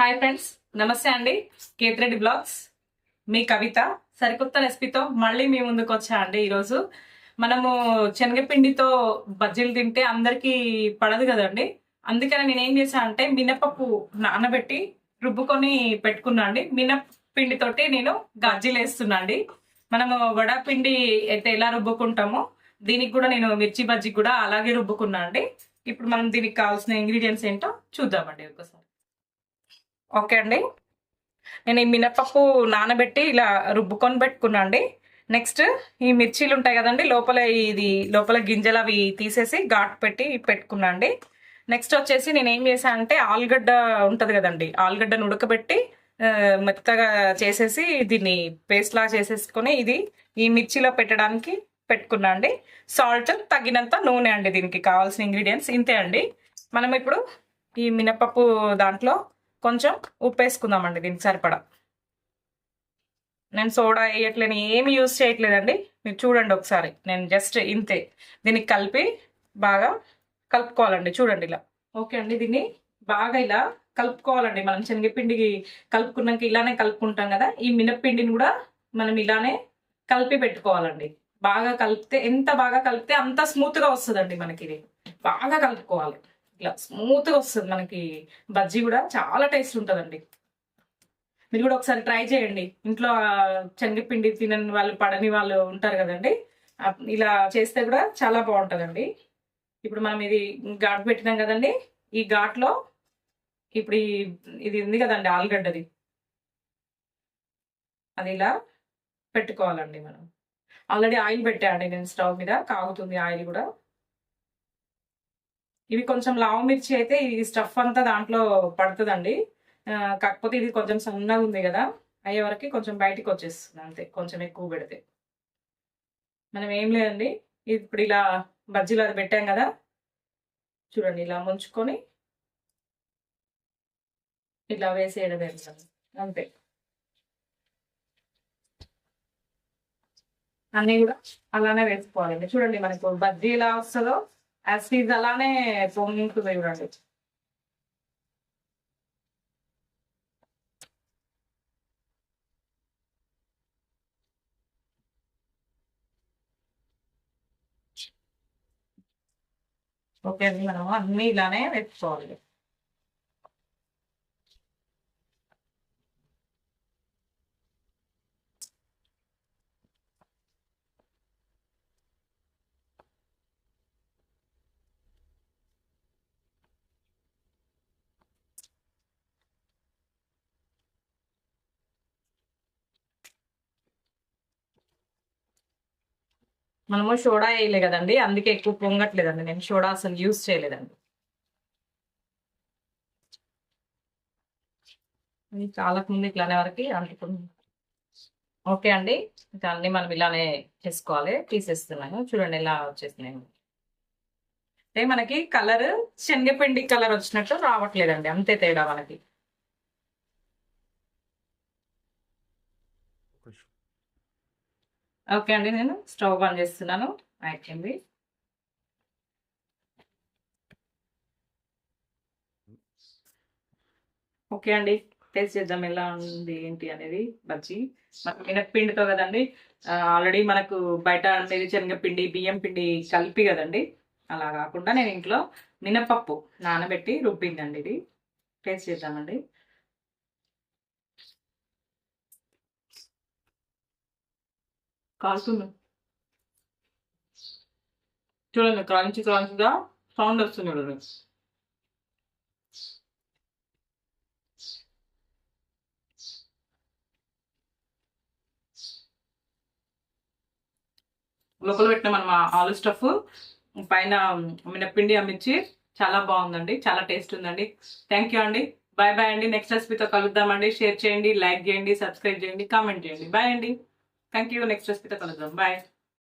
Hi friends నమస్తే అండి. Kethireddy blogs. మీ కవిత సరికొత్త రెసిపీతో మళ్ళీ మీ ముందుకు వచ్చా అండి ఈరోజు. మనము శనగపిండితో బజ్జీలు తింటే అందరికీ పడదు కదండి. అందుకని నేను ఏం చేశా అంటే మినపప్పు నానబెట్టి రుబ్బుకొని పెట్టుకున్నా అండి. మినపిండితోటి నేను గజ్జీలు వేస్తున్నా అండి. మనము వడపిండి అయితే ఎలా రుబ్బుకుంటామో దీనికి కూడా నేను మిర్చి బజ్జీ కూడా అలాగే రుబ్బుకున్నా అండి. ఇప్పుడు మనం దీనికి కావాల్సిన ఇంగ్రీడియంట్స్ ఏంటో చూద్దామండి ఒకసారి. ఓకే అండి. నేను ఈ మినపప్పు నానబెట్టి ఇలా రుబ్బుకొని పెట్టుకున్నా అండి. నెక్స్ట్ ఈ మిర్చీలు ఉంటాయి కదండి లోపల ఇది లోపల గింజలు అవి తీసేసి ఘాట్ పెట్టి పెట్టుకున్నా అండి. నెక్స్ట్ వచ్చేసి నేను ఏం చేశాను అంటే ఆలుగడ్డ ఉంటుంది కదండి ఆలుగడ్డను ఉడకబెట్టి మెత్తగా చేసేసి దీన్ని పేస్ట్లా చేసేసుకొని ఇది ఈ మిర్చిలో పెట్టడానికి పెట్టుకున్నా అండి. సాల్ట్ తగినంత నూనె అండి దీనికి కావాల్సిన ఇంగ్రీడియంట్స్ ఇంతే అండి. మనం ఇప్పుడు ఈ మినపప్పు దాంట్లో కొంచెం ఉప్పు వేసుకుందామండి దీనికి సరిపడా. నేను సోడా వేయట్లేని ఏమి యూజ్ చేయట్లేదండి. మీరు చూడండి ఒకసారి నేను జస్ట్ ఇంతే. దీనికి కలిపి బాగా కలుపుకోవాలండి చూడండి ఇలా. ఓకే అండి దీన్ని బాగా ఇలా కలుపుకోవాలండి. మనం శనగపిండికి కలుపుకున్నాక ఇలానే కలుపుకుంటాం కదా ఈ మినప్పిండిని కూడా మనం ఇలానే కలిపి పెట్టుకోవాలండి. బాగా కలిపితే ఎంత బాగా కలిపితే అంత స్మూత్గా వస్తుందండి మనకి ఇది. బాగా కలుపుకోవాలి. ఇట్లా స్మూత్గా వస్తుంది. మనకి బజ్జీ కూడా చాలా టేస్ట్ ఉంటుందండి. మీరు కూడా ఒకసారి ట్రై చేయండి. ఇంట్లో శనగపిండి తినని వాళ్ళు పడని వాళ్ళు ఉంటారు కదండి. ఇలా చేస్తే కూడా చాలా బాగుంటుందండి. ఇప్పుడు మనం ఇది ఘాట్ పెట్టినాం కదండి. ఈ ఘాట్లో ఇప్పుడు ఈ ఇది ఉంది కదండి ఆలుగడ్డది. అది ఇలా పెట్టుకోవాలండి మనం. ఆల్రెడీ ఆయిల్ పెట్టానండి నేను స్టవ్ మీద. కాగుతుంది ఆయిల్ కూడా. ఇవి కొంచెం లావు మిర్చి అయితే ఈ స్టఫ్ అంతా దాంట్లో పడుతుందండి. కాకపోతే ఇది కొంచెం సన్నగా ఉంది కదా అయ్యే వరకు కొంచెం బయటికి వచ్చేస్తుంది అంతే కొంచెం ఎక్కువ పెడితే. మనం ఏం లేదండి ఇప్పుడు ఇలా బజ్జీలు అది పెట్టాం కదా చూడండి ఇలా ముంచుకొని ఇట్లా వేసేయడం అంతే. అన్నీ కూడా అలానే వేసుకోవాలండి. చూడండి మనకు బజ్జీ ఎలా వస్తుందో యాసిడ్ అలానే పొంగుతుంది చూడండి ఓకే అండి మనం అన్ని ఇలానే వేసుకోవాలి మనము సోడా వేయలే కదండి. అందుకే ఎక్కువ పొంగట్లేదండి. నేను సోడా అసలు యూజ్ చేయలేదండి. ఇది కాలకు ఇట్లానే వరకు అంటుకుంది ఓకే అండి. ఇంకా అన్ని మనం ఇలానే చేసుకోవాలి. తీసేస్తున్నాను. చూడండి ఇలా వచ్చేసినాయి. అంటే మనకి కలర్ శనగపిండి కలర్ వచ్చినట్టు రావట్లేదండి. అంతే తేడా మనకి. ఓకే అండి నేను స్టవ్ ఆన్ చేస్తున్నాను. అయిపోయింది ఓకే అండి టేస్ట్ చేద్దాం ఎలా ఉంది ఏంటి అనేది బజ్జీ. మనకు మినప్పిండితో కదండి ఆల్రెడీ మనకు బయట అనేది శనగపిండి బియ్యం పిండి కలిపి కదండి. అలా కాకుండా నేను ఇంట్లో మినపప్పు నానబెట్టి రుబ్బిందండి ఇది. టేస్ట్ చేద్దామండి. కాలుతుంది చూడండి క్రంచి క్రంచిగా సౌండ్ వస్తుంది చూడండి. లోపల పెట్టిన మనం ఆలు స్టఫ్ పైన మినప్పిండి అమ్మించి చాలా బాగుందండి చాలా టేస్ట్ ఉందండి. థ్యాంక్ యూ అండి. బాయ్ బాయ్ అండి. నెక్స్ట్ రెసిపీతో కలుద్దామండి. షేర్ చేయండి లైక్ చేయండి సబ్స్క్రైబ్ చేయండి కామెంట్ చేయండి. బాయ్ అండి. థ్యాంక్ యూ నెక్స్ట్ రెసిపీతో కలుద్దాం బాయ్